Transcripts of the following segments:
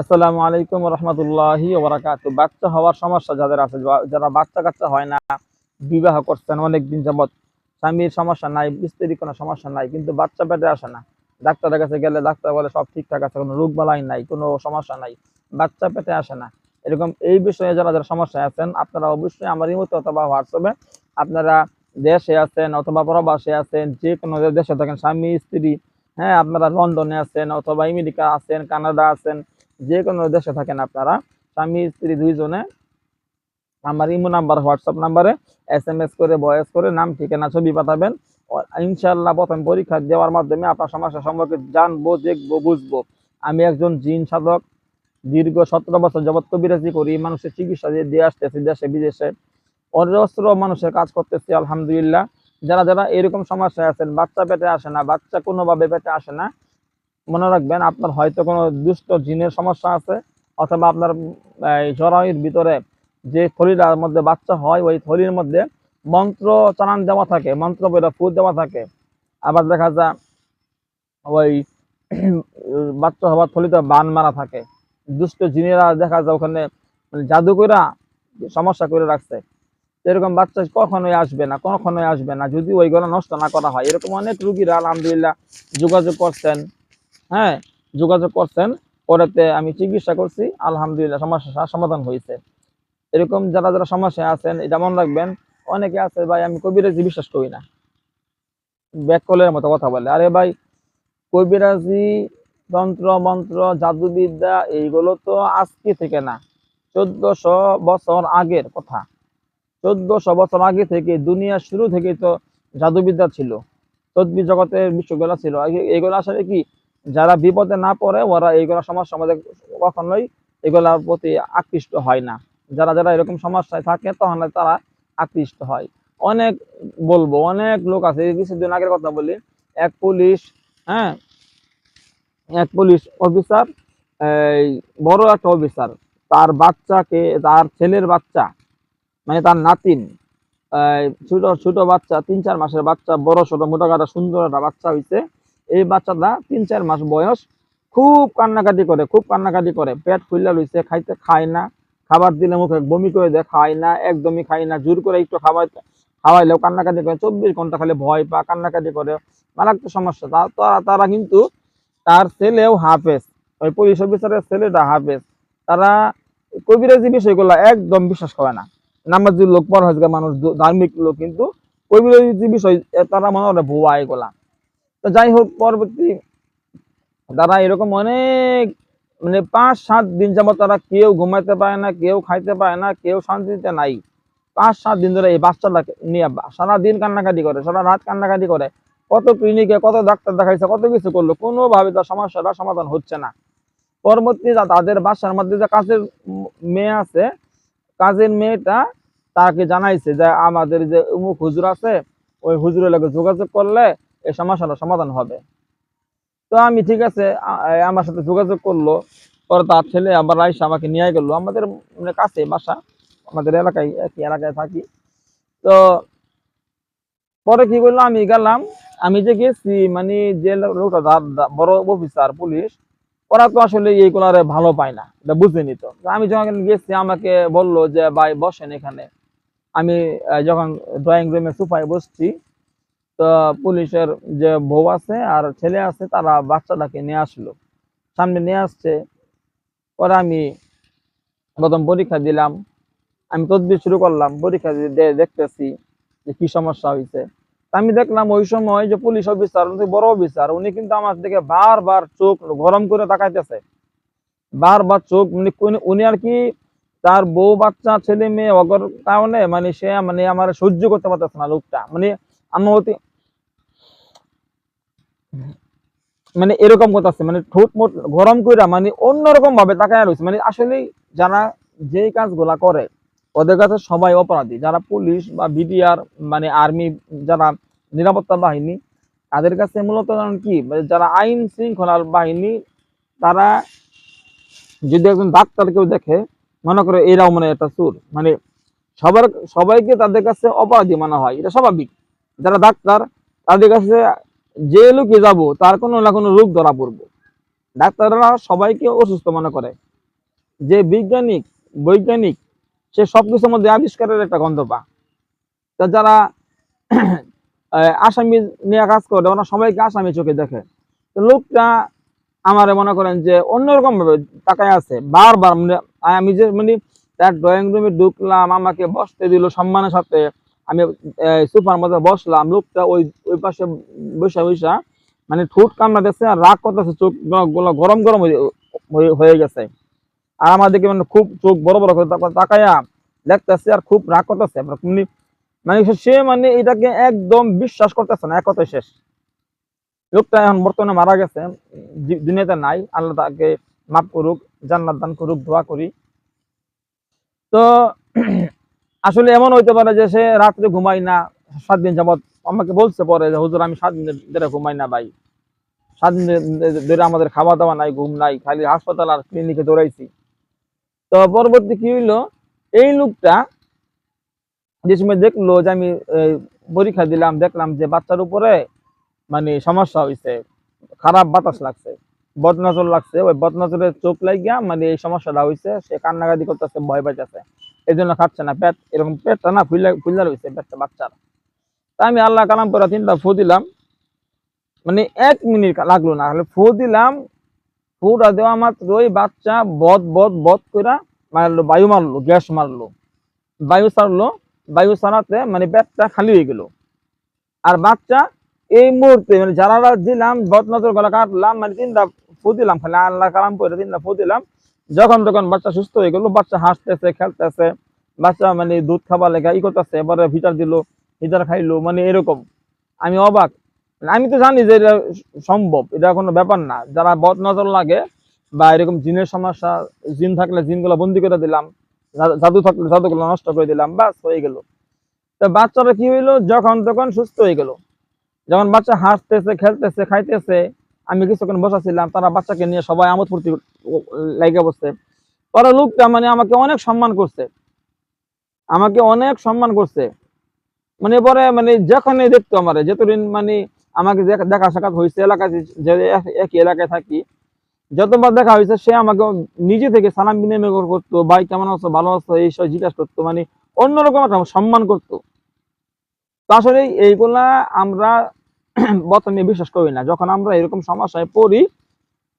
আসসালামু আলাইকুম রহমতুল্লাহি ওবরাকাত বাচ্চা হওয়ার সমস্যা যাদের আছে যারা বাচ্চা কাচ্চা হয় না, বিবাহ করছেন অনেকদিন যাবৎ, স্বামীর সমস্যা নাই, স্ত্রীর কোনো সমস্যা নাই, কিন্তু বাচ্চা পেটে আসে না। ডাক্তারের কাছে গেলে ডাক্তার বলে সব ঠিকঠাক আছে, কোনো রোগ বালাই নাই, কোনো সমস্যা নাই, বাচ্চা পেটে আসে না। এরকম এই বিষয়ে যারা যারা সমস্যায় আছেন, আপনারা অবশ্যই আমার ইমতে অথবা হোয়াটসঅ্যাপে আপনারা দেশে আছেন অথবা প্রবাসে আছেন, যে কোনো দেশে থাকেন, স্বামী, স্ত্রী হ্যাঁ আপনারা লন্ডনে আছেন অথবা আমেরিকা আছেন, কানাডা আছেন যে কোনো দেশে থাকেন আপনারা, স্বামী, স্ত্রী দুইজনে, আমার ইমো নাম্বার, হোয়াটসঅ্যাপ নাম্বারে এস এম এস করে ভয়েস করে, নাম, ঠিকানা, ছবি পাঠাবেন। ইনশাআল্লাহ প্রথম পরীক্ষা দেওয়ার মাধ্যমে আপনার সমস্যা সম্পর্কে জানব, দেখব, বুঝব। আমি একজন জিন সাধক, দীর্ঘ সতেরো বছর যাবৎ কবিরাজি করি, মানুষের চিকিৎসা দিয়ে দিয়ে আসতেছি দেশে, বিদেশে। অজস্র মানুষের কাজ করতেছি, আলহামদুলিল্লাহ। যারা যারা এরকম সমস্যায় আছেন, বাচ্চা পেটে আসে না, বাচ্চা কোনোভাবে পেটে আসে না মনে রাখবেন, আপনার হয়তো কোনো দুষ্ট জিনের সমস্যা আছে অথবা আপনার এই জরায়ুর ভিতরে যে থলিটার মধ্যে বাচ্চা হয়, ওই থলির মধ্যে মন্ত্র চালান দেওয়া থাকে, মন্ত্র বইটা ফুট দেওয়া থাকে। আবার দেখা যায়, ওই বাচ্চা হওয়ার থলিতে বান মারা থাকে। দুষ্ট জিনেরা দেখা যায় ওখানে মানে জাদু কইরা সমস্যা করে রাখছে। এরকম বাচ্চা কখনোই আসবে না, কখনোই আসবে না। যদি ওইগুলো নষ্ট না করা হয়, এরকম অনেক রুগীরা আলহামদুলিল্লাহ যোগাযোগ করছেন। হ্যাঁ যোগাযোগ করছেন, পরেতে আমি চিকিৎসা করছি, আলহামদুলিল্লাহ সমস্যা সমাধান হয়েছে। এরকম যারা যারা সমস্যায় আছেন, এটা মনে রাখবেন, অনেকে আছে ভাই, আমি কবিরাজি বিশ্বাস করি না। ব্যাককলের মতো কথা বলে, আরে ভাই, কবিরাজি তন্ত্র মন্ত্র, জাদুবিদ্যা, এইগুলো তো আজকে থেকে না, চোদ্দশো বছর আগের কথা। চোদ্দশো বছর আগে থেকে, দুনিয়া শুরু থেকে তো জাদুবিদ্যা ছিল তদ্বি জগতের বিশ্বগুলা ছিল। এগুলো আসলে কি যারা বিপদে না পড়ে, ওরা এইগুলা সমস্যা আমাদের কখনোই এগুলার প্রতি আকৃষ্ট হয় না। যারা যারা এরকম সমস্যায় থাকে, তখন তারা আকৃষ্ট হয়। অনেক বলব, অনেক লোক আছে কিছুদিন আগের কথা বলি, এক পুলিশ হ্যাঁ এক পুলিশ অফিসার, এই বড় একটা অফিসার, তার বাচ্চাকে, তার ছেলের বাচ্চা মানে তার নাতিন ছোট ছোট বাচ্চা, তিন চার মাসের বাচ্চা, বড়, ছোট মোটাকাটা সুন্দর একটা বাচ্চা হইছে। এই বাচ্চাটা তিন, চার মাস বয়স, খুব কান্নাকাটি করে, খুব কান্নাকাটি করে। পেট ফুললা লইছে, খাইতে খায় না। খাবার দিলে মুখে বমি করে দেয়, খায় না, একদমই খায় না। জোর করে একটু খাবার খাওয়াইলেও কান্নাকাটি করে। চব্বিশ ঘণ্টা খালি ভয় পা কান্নাকাটি করে। মারাত্মক সমস্যা। তা- তারা তারা কিন্তু তার ছেলেও হাফেজ। ওই পুলিশ অফিসারের ছেলেটা হাফেজ। তারা কবিরাজি বিষয়গুলো একদম বিশ্বাস করে না। নামাজি লোক পর হয়েছে মানুষ ধার্মিক লোক কিন্তু কবিরাজি বিষয় তারা মনে করে ভুয়া এগুলা। তো যাই হোক, পরবর্তী তারা এরকম অনেক মানে পাঁচ, সাত দিন যাবত তারা কেউ ঘুমাইতে পারে না, কেউ খাইতে পারে না, কেউ শান্তিতে নাই। পাঁচ, সাত দিন ধরে এই বাচ্চাটাকে নিয়ে বা- সারা দিন কান্নাকাটি করে, সারা রাত কান্নাকাটি করে। কত ক্লিনিকে কত ডাক্তার দেখাইছে, কত কিছু করল, কোনোভাবে তার সমস্যাটা সমাধান হচ্ছে না। পরবর্তী তাদের বাসার মধ্যে যে কাজের মেয়ে আছে, কাজের মেয়েটা তাকে জানাইছে যে আমাদের যে উমুক হুজুর আছে, ওই হুজুরের লগে যোগাযোগ করলে এই সমস্যাটা সমাধান হবে। তো আমি ঠিক আছে আমার সাথে যোগাযোগ করল, পরে তার ছেলে আবার আইসা আমাকে নিয়ে গেলো। আমাদের মানে কাছে বাসা, আমাদের এলাকায় একই এলাকায় থাকি। তো পরে কি করল, আমি গেলাম, আমি যে গেছি মানে যে লোকটা বড় অফিসার, পুলিশ, ওরা তো আসলে এইগুলো আরে ভালো পায় না, এটা বুঝেনি তো। তো আমি যখন গেছি, আমাকে বলল যে, ভাই, বসেন এখানে। আমি যখন ড্রয়িং রুমে সোফায় বসছি তো পুলিশের যে বউ আছে আর ছেলে আছে, তারা বাচ্চাটাকে নিয়ে আসলো। সামনে নিয়ে আসছে। পরে আমি প্রথম পরীক্ষা দিলাম। আমি তদবির শুরু করলাম। পরীক্ষা দিয়ে দেখতেছি যে কি সমস্যা হয়েছে আমি দেখলাম ওই সময় যে পুলিশ অফিসার বড় অফিসার, উনি কিন্তু আমার দিকে বারবার চোখ গরম করে তাকাইতেছে। বারবার চোখ মানে উনি আর কি তার বউ, বাচ্চা, ছেলে, মেয়ে অগর কারণে মানে সে মানে আমার সহ্য করতে পারতেছে না লোকটা। মানে অতি মানে এরকম কথা আছে মানে ঠোঁট মোট গরম কইরা মানে অন্যরকম ভাবে তাকায় রয়েছে মানে আসলে যারা যেই কাজগুলা করে, ওদের কাছে সবাই অপরাধী। যারা পুলিশ বা বিডিআর মানে আর্মি, যারা নিরাপত্তা বাহিনী, তাদের কাছে মূলত কি? মানে যারা আইন শৃঙ্খলার বাহিনী, তারা যদি একজন ডাক্তার কেউ দেখে, মনে করে এরাও মানে একটা চোর। মানে সবার, সবাইকে তাদের কাছে অপরাধী মনে হয়। এটা স্বাভাবিক। যারা ডাক্তার, তাদের কাছে যে লোকে যাব, তার কোনো না কোনো রোগ ধরা পড়ব। ডাক্তাররা সবাইকে অসুস্থ মনে করে। যে বিজ্ঞানিক, বৈজ্ঞানিক, সে সবকিছুর মধ্যে আবিষ্কারের একটা গন্ধ পা তা যারা আসামি নিয়ে কাজ করে, ওরা সবাইকে আসামি চোখে দেখে। লোকটা আমারে মনে করেন যে অন্যরকম ভাবে তাকায় আছে। বারবার আমি যে মানে তার ড্রয়িং রুমে ঢুকলাম, আমাকে বসতে দিল সম্মানের সাথে। আমি সুপার মধ্যে বসলাম, লোকটা ওই ওই পাশে বসে বসা মানে ঠোঁট কামড়া দিচ্ছে আর রাগ করতেছে, চোখ গরম গরম হয়ে- গেছে। আর আমাদেরকে মানে খুব চোখ বড় বড় করে তাকা- তাকায়া দেখতেছে আর খুব রাগ করতেছে। মানে সে মানে এটাকে একদম বিশ্বাস করতেছে না, এক কথায় শেষ। লোকটা এখন বর্তমানে মারা গেছে দুনিয়াতে নাই। আল্লাহ তাকে মাফ করুক, জান্নাত দান করুক, দোয়া করি। তো আসলে এমন হইতে পারে যে সে রাত্রে ঘুমাই না, সাত দিন যাবত আমাকে বলছে পরে যে, হুজুর, আমি সাত দিন ধরে ঘুমাই না ভাই। সাত দিন ধরে আমাদের খাওয়া দাওয়া নাই, ঘুম নাই, খালি হাসপাতাল আর ক্লিনিকে দৌড়াইছি। তো পরবর্তী কি হইল? এই লোকটা যে সময় দেখল যে আমি পরীক্ষা দিলাম, দেখলাম যে বাচ্চার উপরে মানে সমস্যা হয়েছে খারাপ বাতাস লাগছে, বদনজর লাগছে। ওই বদনজরের চোখ লাগিয়া মানে এই সমস্যাটা হয়েছে সে কান্নাকাটি করতেছে, ভয় পাইতেছে। এই জন্য খাচ্ছে না পেট, এরকম পেটটা না ফুলা ফুলা রয়েছে পেটটা বাচ্চার। তা আমি আল্লাহ কালাম করে তিনটা ফু দিলাম। মানে এক মিনিট লাগল না হলে ফু দিলাম। ফুটা দেওয়া মাত্রই বাচ্চা বদ বদ বদ করে মারলো, বায়ু মারলো, গ্যাস মারলো। বায়ু সারলো, বায়ু ছাড়াতে মানে পেটটা খালি হয়ে গেল। আর বাচ্চা এই মুহূর্তে মানে যারা দিলাম বদ নজর গলা কাটলাম মানে তিনটা ফু দিলাম, খালি আল্লাহ কালাম করে তিনটা ফু দিলাম। যখন তখন বাচ্চা সুস্থ হয়ে গেল, বাচ্চা হাসতেছে, খেলতেছে, বাচ্চা মানে দুধ খাবার লেখা ই করতেছে, এবারে ভিটার দিল, ভিটার খাইলো মানে এরকম। আমি অবাক। মানে আমি তো জানি যে এটা সম্ভব, এটা কোনো ব্যাপার না। যারা বদ নজর লাগে বা এরকম জিনের সমস্যা, জিন থাকলে জিনগুলো বন্দি করে দিলাম জাদু থাকলে জাদুগুলো নষ্ট করে দিলাম বাস হয়ে গেল। তো বাচ্চারা কি হইল? যখন তখন সুস্থ হয়ে গেল। যখন বাচ্চা হাসতেছে, খেলতেছে, খাইতেছে আমি কিছুক্ষণ বসাছিলাম, তারা বাচ্চাকে নিয়ে সবাই আমোদ ফুর্তি লাগে বসছে। পরে লোকটা মানে আমাকে অনেক সম্মান করছে। আমাকে অনেক সম্মান করছে। মানে পরে মানে যেখানে দেখতো আমার, যতদিন মানে আমাকে দেখা- সাক্ষাৎ হয়েছে, এলাকায় যে একই এলাকায় থাকি, যতবার দেখা হয়েছে, সে আমাকে নিজে থেকে সালাম বিনিময় করতো, ভাই, কেমন আছো? ভালো আছো? এই সব জিজ্ঞাসা করতো মানে অন্যরকম একটা সম্মান করতো। আসলে এইগুলা আমরা প্রথমে বিশ্বাস করি না। যখন আমরা এরকম সমস্যায় পড়ি,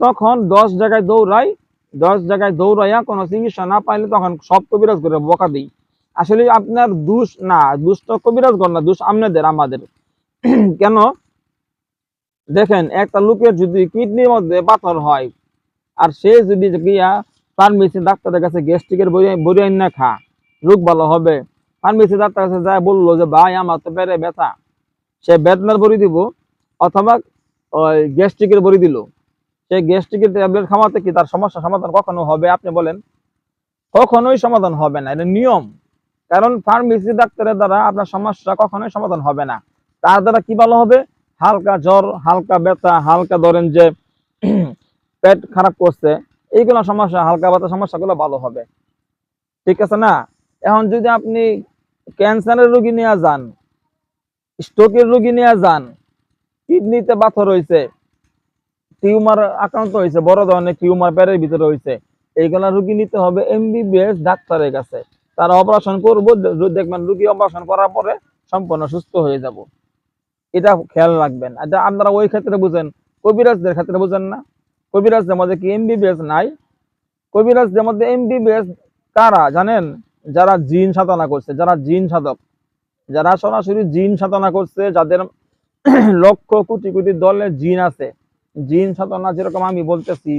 তখন দশ জায়গায় দৌড়াই, দশ জায়গায় দৌড়াইয়া কোনো চিকিৎসা না পাইলে তখন সব কবিরাজ করে বকা দিই। আসলে আপনার দোষ না, দোষ তো কবিরাজ কর না, দোষ আপনাদের, আমাদের। কেন? দেখেন, একটা লোকের যদি কিডনির মধ্যে পাথর হয়, আর সে যদি গিয়া ফার্মেসি ডাক্তারের কাছে গ্যাস্ট্রিকের বই না খা, রোগ ভালো হবে। ফার্মেসি ডাক্তার কাছে যায় বলল যে, ভাই, আমার তো পেটে ব্যথা। সে বেদনার বড়ি দিব, অথবা ওই গ্যাস্ট্রিকের বড়ি দিল। সেই গ্যাস্ট্রিকের ট্যাবলেট খাওয়াতে কি তার সমস্যা সমাধান কখনো হবে? আপনি বলেন। কখনোই সমাধান হবে না, এটা নিয়ম। কারণ ফার্মেসি ডাক্তারের দ্বারা আপনার সমস্যা কখনোই সমাধান হবে না। তার দ্বারা কি ভালো হবে? হালকা জ্বর, হালকা ব্যথা, হালকা ধরেন যে পেট খারাপ করছে, এইগুলো সমস্যা, হালকা ব্যথা সমস্যাগুলো ভালো হবে। ঠিক আছে না? এখন যদি আপনি ক্যান্সারের রোগী নিয়ে যান স্ট্রোকের রোগী নিয়ে যান। কিডনিতে পাথর হয়েছে, টিউমার আক্রান্ত হয়েছে, বড় ধরনের টিউমার পেটের ভিতরে হয়েছে। এইগুলা রুগী নিতে হবে এমবিবিএস ডাক্তারের কাছে। তারা অপারেশন করব দেখবেন রুগী অপারেশন করার পরে সম্পূর্ণ সুস্থ হয়ে যাব। এটা খেয়াল রাখবেন। এটা আপনারা ওই ক্ষেত্রে বুঝেন, কবিরাজদের ক্ষেত্রে বুঝেন না। কবিরাজদের মধ্যে কি এমবিবিএস নাই? কবিরাজদের মধ্যে এমবিবিএস কারা জানেন? যারা জিন সাধনা করছে, যারা জিন সাধক। যারা সরাসরি জিন সাধনা করছে, যাদের লক্ষ কোটি কোটি দলে জিন আছে, জিন সাধনা যেরকম আমি বলতেছি,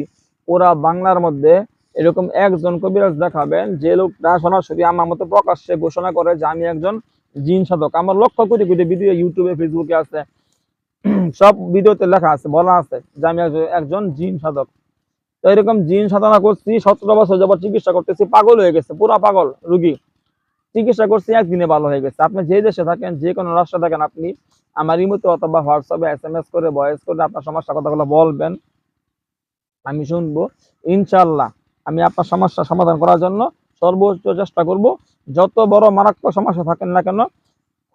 ওরা বাংলার মধ্যে এরকম একজন কবিরাজ দেখাবেন, যে লোকটা সরাসরি আমার মতো প্রকাশ্যে ঘোষণা করে যে আমি একজন জিন সাধক। আমার লক্ষ কোটি কোটি ভিডিও ইউটিউবে ফেসবুকে আছে, সব ভিডিওতে লেখা আছে, বলা আছে যে আমি একজন- জিন সাধক। তো এরকম জিন সাধনা করছি, সতেরো বছর যাবত চিকিৎসা করতেছি, পাগল হয়ে গেছে, পুরা পাগল, রুগী। চিকিৎসা করছি, একদিনে ভালো হয়ে গেছে। আপনি যে দেশে থাকেন, যে কোনো রাষ্ট্রে থাকেন, আপনি আমার ইমোতে অথবা হোয়াটসঅ্যাপে এস এম এস করে ভয়েস করে আপনার সমস্যা কথাগুলো বলবেন। আমি শুনব। ইনশাল্লাহ আমি আপনার সমস্যা সমাধান করার জন্য সর্বোচ্চ চেষ্টা করব। যত বড় মারাত্মক সমস্যা থাকেন না কেন,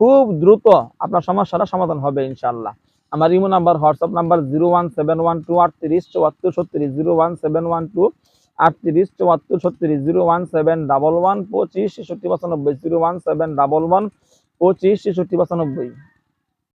খুব দ্রুত আপনার সমস্যাটা সমাধান হবে ইনশাল্লাহ আমার imo number WhatsApp number zero one seven one two আটত্রিশ চুয়াত্তর, ছত্রিশ zero one seven one two আটত্রিশ, চুয়াত্তর, ছত্রিশ, zero one seven double one, পঁচিশ, ছেষট্টি পঁচানব্বই zero one seven double one, পঁচিশ, ছেষট্টি পঁচানব্বই